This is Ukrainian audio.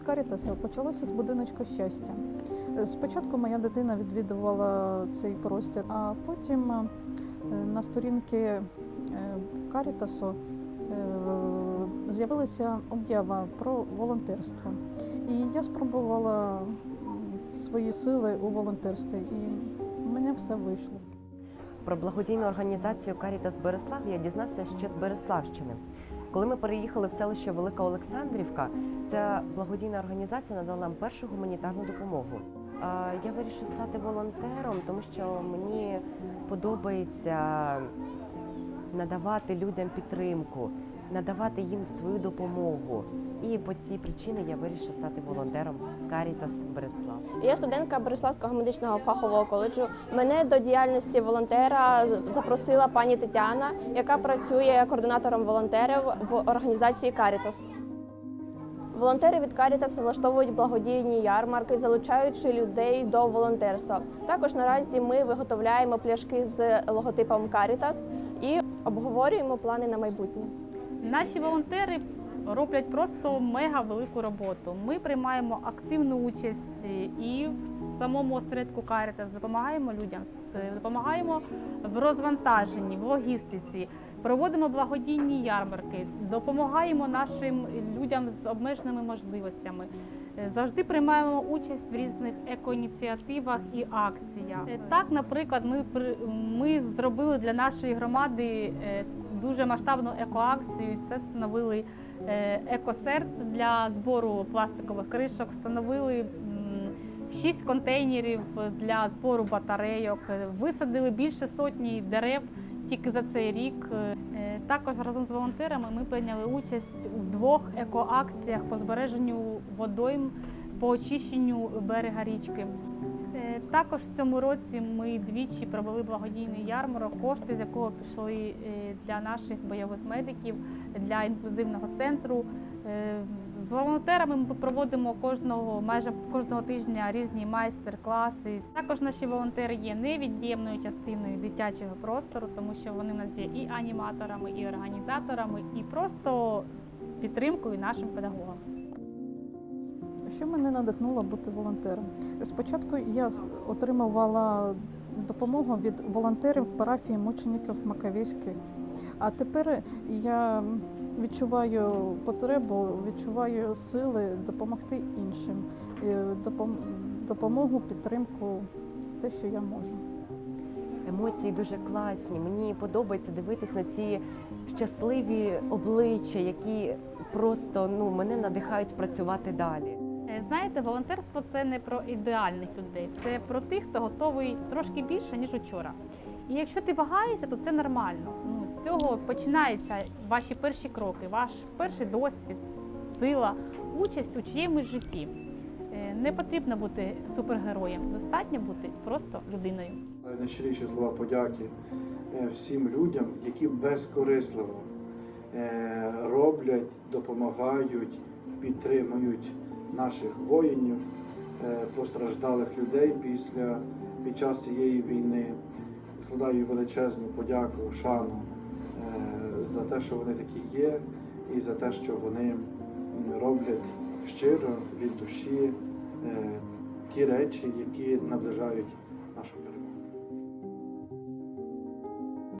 Карітаса почалося з будиночку щастя. Спочатку моя дитина відвідувала цей простір, а потім е, на сторінки е, Карітасу е, з'явилася об'ява про волонтерство. І я спробувала свої сили у волонтерстві, і в мене все вийшло. Про благодійну організацію Карітас Береслав я дізнався ще з Береславщини. Коли ми переїхали в селище Велика Олександрівка, ця благодійна організація надала нам першу гуманітарну допомогу. Я вирішив стати волонтером, тому що мені подобається надавати людям підтримку, надавати їм свою допомогу. І по цій причині я вирішив стати волонтером Карітас Береслав. Я студентка Бориславського медичного фахового коледжу. Мене до діяльності волонтера запросила пані Тетяна, яка працює координатором волонтерів в організації Карітас. Волонтери від Карітас влаштовують благодійні ярмарки, залучаючи людей до волонтерства. Також наразі ми виготовляємо пляшки з логотипом Карітас і обговорюємо плани на майбутнє. Наші волонтери роблять просто мега велику роботу. Ми приймаємо активну участь і в самому осередку Карітас, допомагаємо людям, допомагаємо в розвантаженні, в логістиці, проводимо благодійні ярмарки, допомагаємо нашим людям з обмеженими можливостями. Завжди приймаємо участь в різних екоініціативах і акціях. Е, Так, наприклад, ми, ми зробили для нашої громади е, дуже масштабну екоакцію. Це встановили е, екосерце для збору пластикових кришок, встановили шість контейнерів для збору батарейок, висадили більше сотні дерев тільки за цей рік. Е, Також разом з волонтерами ми прийняли участь в двох екоакціях по збереженню водойм, по очищенню берега річки. Е, Також в цьому році ми двічі провели благодійний ярмарок, кошти з якого пішли е, для наших бойових медиків, для інклюзивного центру. Е, З волонтерами ми проводимо кожного майже кожного тижня різні майстер-класи. Також наші волонтери є невід'ємною частиною дитячого простору, тому що вони в нас є і аніматорами, і організаторами, і просто підтримкою нашим педагогам. Що мене надихнуло бути волонтером? Спочатку я отримувала допомогу від волонтерів парафії мучеників Макавейських. А тепер я відчуваю потребу, відчуваю сили допомогти іншим, е, допомогу, підтримку, те, що я можу. Емоції дуже класні. Мені подобається дивитись на ці щасливі обличчя, які просто ну мене надихають працювати далі. Е, Знаєте, волонтерство це не про ідеальних людей, це про тих, хто готовий трошки більше, ніж учора. І якщо ти вагаєшся, то це нормально. Ну, з цього починаються ваші перші кроки, ваш перший досвід, сила, участь у чиємусь житті. Е, Не потрібно бути супергероєм, достатньо бути просто людиною. Найщиріші слова подяки е, всім людям, які безкорисливо роблять, допомагають, підтримують наших воїнів, е, постраждалих людей після під час цієї війни. Складаю величезну подяку, шану е, за те, що вони такі є, і за те, що вони роблять щиро від душі е, ті речі, які наближають